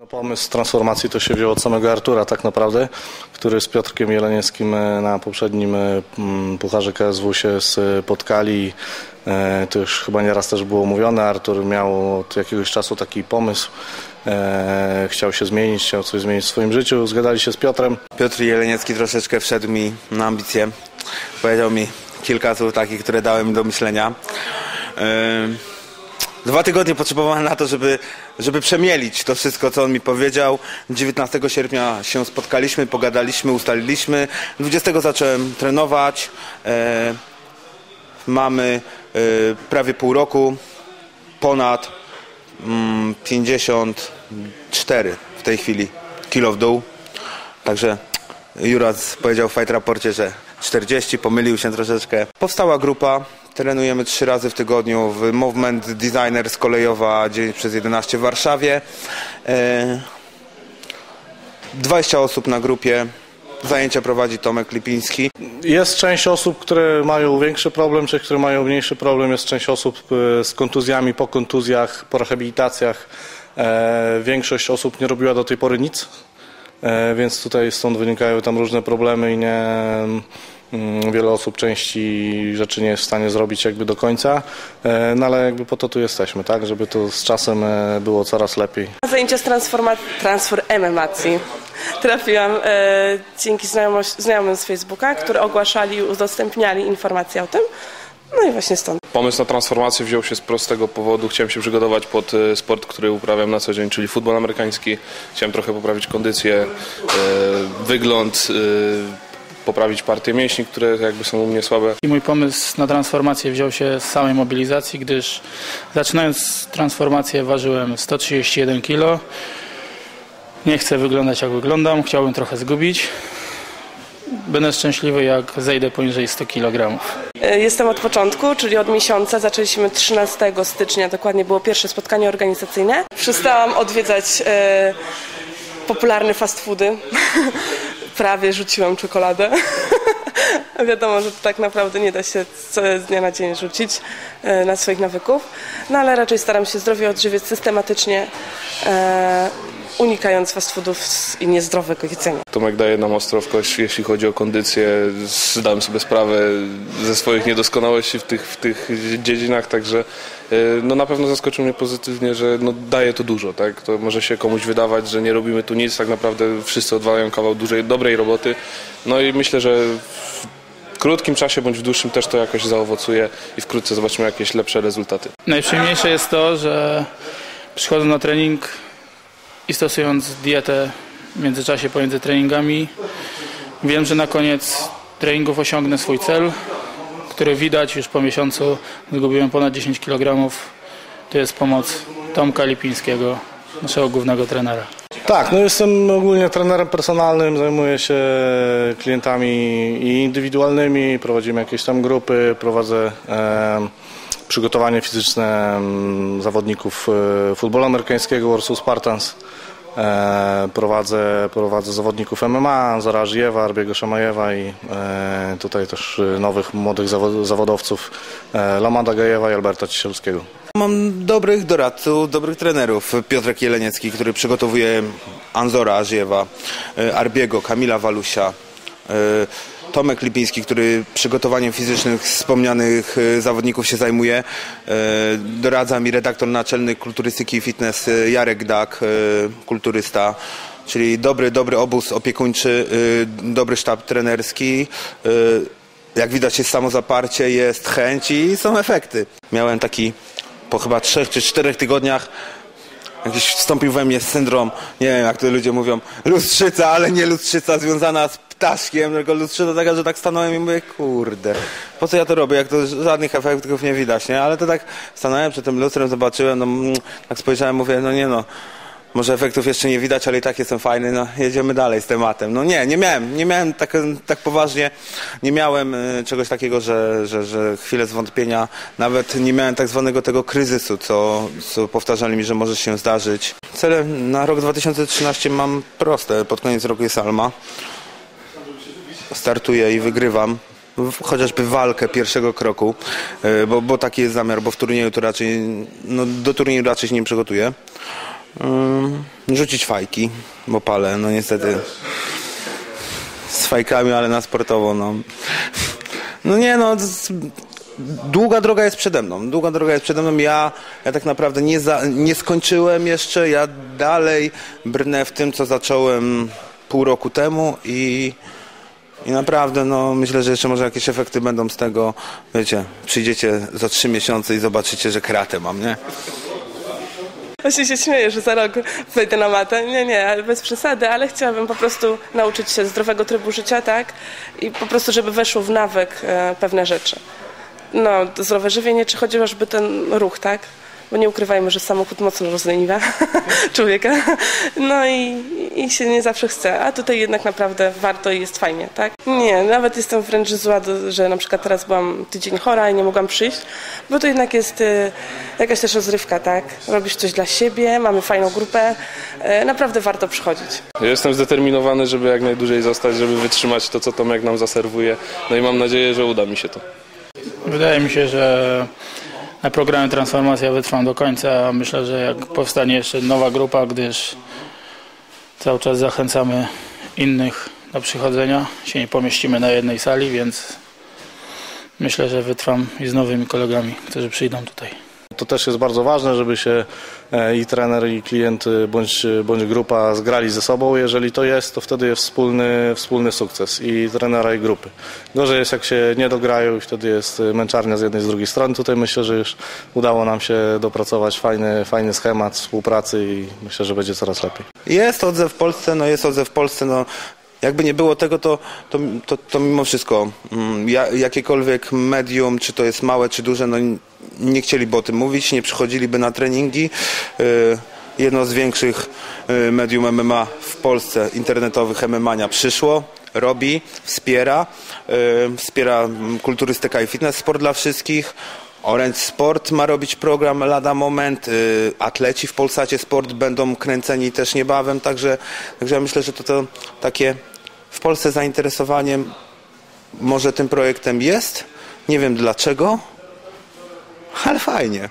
No, Pomysł transformacji to się wziął od samego Artura tak naprawdę, który z Piotrkiem Jelenieckim e, na poprzednim e, Pucharze KSW się spotkali. E, To już chyba nieraz też było mówione. Artur miał od jakiegoś czasu taki pomysł. Chciał się zmienić, chciał coś zmienić w swoim życiu. Zgadali się z Piotrem. Piotr Jeleniecki troszeczkę wszedł mi na ambicje. Powiedział mi kilka słów takich, które dały mi do myślenia. Dwa tygodnie potrzebowałem na to, żeby, żeby przemielić to wszystko, co on mi powiedział. 19 sierpnia się spotkaliśmy, pogadaliśmy, ustaliliśmy. 20 zacząłem trenować. E, mamy e, prawie pół roku, ponad mm, 54 w tej chwili kilo w dół. Także Juras powiedział w Fight Raporcie, że 40, pomylił się troszeczkę. Powstała grupa, trenujemy trzy razy w tygodniu w Movement Designers Kolejowa 9 przez 11 w Warszawie. E, 20 osób na grupie. Zajęcia prowadzi Tomek Lipiński. Jest część osób, które mają większy problem, czy które mają mniejszy problem. Jest część osób e, z kontuzjami, po kontuzjach, po rehabilitacjach. E, Większość osób nie robiła do tej pory nic, e, więc tutaj stąd wynikają tam różne problemy i nie, mm, wiele osób części rzeczy nie jest w stanie zrobić jakby do końca. E, No ale jakby po to tu jesteśmy, tak, żeby to z czasem e, było coraz lepiej. Zajęcia z transforma- transfer emacji trafiłam e, dzięki znajomym z Facebooka, którzy ogłaszali i udostępniali informacje o tym. No i właśnie stąd. Pomysł na transformację wziął się z prostego powodu. Chciałem się przygotować pod e, sport, który uprawiam na co dzień, czyli futbol amerykański. Chciałem trochę poprawić kondycję, e, wygląd, e, poprawić partię mięśni, które jakby są u mnie słabe. I mój pomysł na transformację wziął się z samej mobilizacji, gdyż zaczynając transformację ważyłem 131 kg. Nie chcę wyglądać jak wyglądam, chciałbym trochę zgubić. Będę szczęśliwy jak zejdę poniżej 100 kg. E, Jestem od początku, czyli od miesiąca. Zaczęliśmy 13 stycznia, dokładnie było pierwsze spotkanie organizacyjne. Przestałam odwiedzać e, popularne fast foody. Prawie rzuciłam czekoladę. Wiadomo, że tak naprawdę nie da się z dnia na dzień rzucić e, na swoich nawyków, no ale raczej staram się zdrowie odżywiać systematycznie, e, unikając fast foodów i niezdrowego jedzenia. Tomek daje nam ostro w kość, jeśli chodzi o kondycję. Zdałem sobie sprawę ze swoich niedoskonałości w tych, w tych dziedzinach, także e, no na pewno zaskoczył mnie pozytywnie, że no daje to dużo. Tak? To może się komuś wydawać, że nie robimy tu nic, tak naprawdę wszyscy odwalają kawał dużej, dobrej roboty. No i myślę, że w krótkim czasie bądź w dłuższym też to jakoś zaowocuje i wkrótce zobaczymy jakieś lepsze rezultaty. Najprzyjemniejsze jest to, że przychodząc na trening i stosując dietę w międzyczasie pomiędzy treningami, wiem, że na koniec treningów osiągnę swój cel, który widać już po miesiącu. Zgubiłem ponad 10 kg. To jest pomoc Tomka Lipińskiego, naszego głównego trenera. Tak, no jestem ogólnie trenerem personalnym, zajmuję się klientami i indywidualnymi, prowadzimy jakieś tam grupy, prowadzę em, przygotowanie fizyczne em, zawodników e, futbolu amerykańskiego Warsaw Spartans. E, prowadzę, prowadzę zawodników MMA, Zara Ażijewa, Arbiego Szamajewa i e, tutaj też nowych młodych zawo- zawodowców Lamada Gajewa i Alberta Cisielskiego. Mam dobrych doradców, dobrych trenerów. Piotrek Jeleniecki, który przygotowuje Anzora Ażiewa, Arbiego, Kamila Walusia, Tomek Lipiński, który przygotowaniem fizycznych wspomnianych e, zawodników się zajmuje. E, Doradza mi redaktor naczelny kulturystyki i fitness e, Jarek Dak, kulturysta. Czyli dobry, dobry obóz opiekuńczy, dobry sztab trenerski. jak widać jest samozaparcie, jest chęć i są efekty. Miałem taki po chyba trzech czy czterech tygodniach jakiś wstąpił we mnie syndrom, nie wiem jak to ludzie mówią, lustrzyca, ale nie lustrzyca związana z ptaszkiem, lustrzyca taka, że tak stanąłem i mówię, kurde, po co ja to robię, jak to żadnych efektów nie widać, nie? Ale to tak stanąłem przed tym lustrem, zobaczyłem, no mm, tak spojrzałem, mówię, no nie no, może efektów jeszcze nie widać, ale i tak jestem fajny, no jedziemy dalej z tematem. No nie, nie miałem, nie miałem tak, tak poważnie, nie miałem y, czegoś takiego, że, że, że chwilę zwątpienia, nawet nie miałem tak zwanego tego kryzysu, co, co powtarzali mi, że może się zdarzyć. Cele na rok 2013 mam proste, pod koniec roku jest Alma. Startuję i wygrywam. Chociażby walkę pierwszego kroku, y, bo, bo taki jest zamiar, bo w turnieju to raczej, no do turnieju raczej się nie przygotuję. Rzucić fajki, bo palę, no niestety z fajkami, ale na sportowo, no. No nie, no długa droga jest przede mną, długa droga jest przede mną, ja, ja tak naprawdę nie, za, nie skończyłem jeszcze, ja dalej brnę w tym, co zacząłem pół roku temu i i naprawdę, no myślę, że jeszcze może jakieś efekty będą z tego, wiecie, przyjdziecie za trzy miesiące i zobaczycie, że kratę mam, nie? Właśnie się śmieję, że za rok wejdę na matę. Nie, nie, bez przesady, ale chciałabym po prostu nauczyć się zdrowego trybu życia, tak? I po prostu, żeby weszło w nawyk e, pewne rzeczy. No, zdrowe żywienie, czy chociażby ten ruch, tak? Bo nie ukrywajmy, że samochód mocno rozleniwia człowieka. No i, i się nie zawsze chce, a tutaj jednak naprawdę warto i jest fajnie, tak? Nie, nawet jestem wręcz zła, że na przykład teraz byłam tydzień chora i nie mogłam przyjść, bo to jednak jest y, jakaś też rozrywka, tak? Robisz coś dla siebie, mamy fajną grupę, y, naprawdę warto przychodzić. Ja Jestem zdeterminowany, żeby jak najdłużej zostać, żeby wytrzymać to, co Tomek nam zaserwuje. No i mam nadzieję, że uda mi się to. Wydaje mi się, że na programie Transformacja wytrwam do końca. Myślę, że jak powstanie jeszcze nowa grupa, gdyż cały czas zachęcamy innych do przychodzenia, się nie pomieścimy na jednej sali, więc myślę, że wytrwam i z nowymi kolegami, którzy przyjdą tutaj. To też jest bardzo ważne, żeby się e, i trener, i klient, e, bądź, bądź grupa zgrali ze sobą. Jeżeli to jest, to wtedy jest wspólny, wspólny sukces i trenera, i grupy. Gorzej jest, jak się nie dograją i wtedy jest e, męczarnia z jednej z drugiej strony. Tutaj myślę, że już udało nam się dopracować fajny, fajny schemat współpracy i myślę, że będzie coraz lepiej. Jest odzew w Polsce, no jest odzew w Polsce, no jakby nie było tego, to, to, to, to mimo wszystko mm, ja, jakiekolwiek medium, czy to jest małe, czy duże, no nie chcieliby o tym mówić, nie przychodziliby na treningi. Y, Jedno z większych y, medium MMA w Polsce, internetowych MMA przyszło, robi, wspiera, y, wspiera mm, kulturystyka i fitness, sport dla wszystkich. Orange Sport ma robić program lada moment. y, Atleci w Polsacie Sport będą kręceni też niebawem, także, także ja myślę, że to, to takie w Polsce zainteresowanie może tym projektem jest. Nie wiem dlaczego, ale fajnie.